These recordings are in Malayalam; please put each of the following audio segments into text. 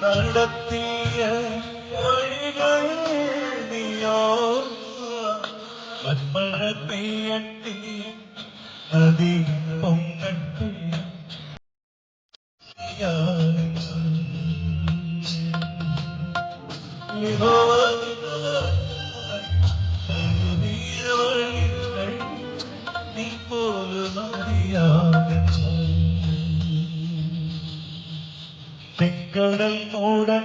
നടത്തിയ മന്മഴ പെയ്യട്ടെ നദി പൊങ്ങട്ടെ. നീ പോലും അറിയാതെ മൂടൻ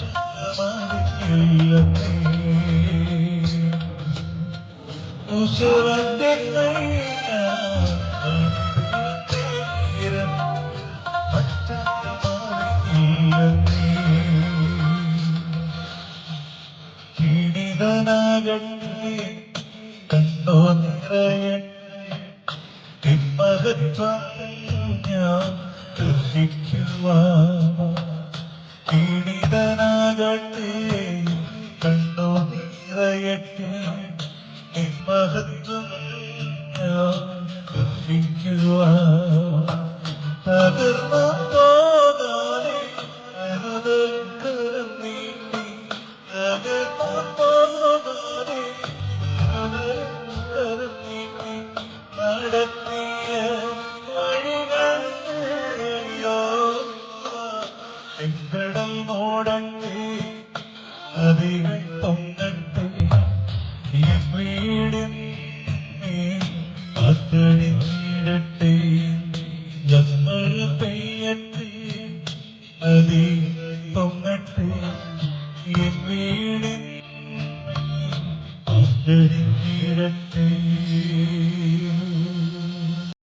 പീഡിതനാകട്ടെ കണ്ടോ നിറയട്ടെ മഹത്വം ഞാൻ ദർശിക്കുവാൻ പീഡിതനാകട്ടെ കണ്ടോ നിറയട്ടെ മഹത്വം എങ്കടൽ ഓടട്ടെ നദികൾ പൊങ്ങട്ടെ വീടിൻ അത്തടിച്ചിടട്ടെ ഞങ്ങൾ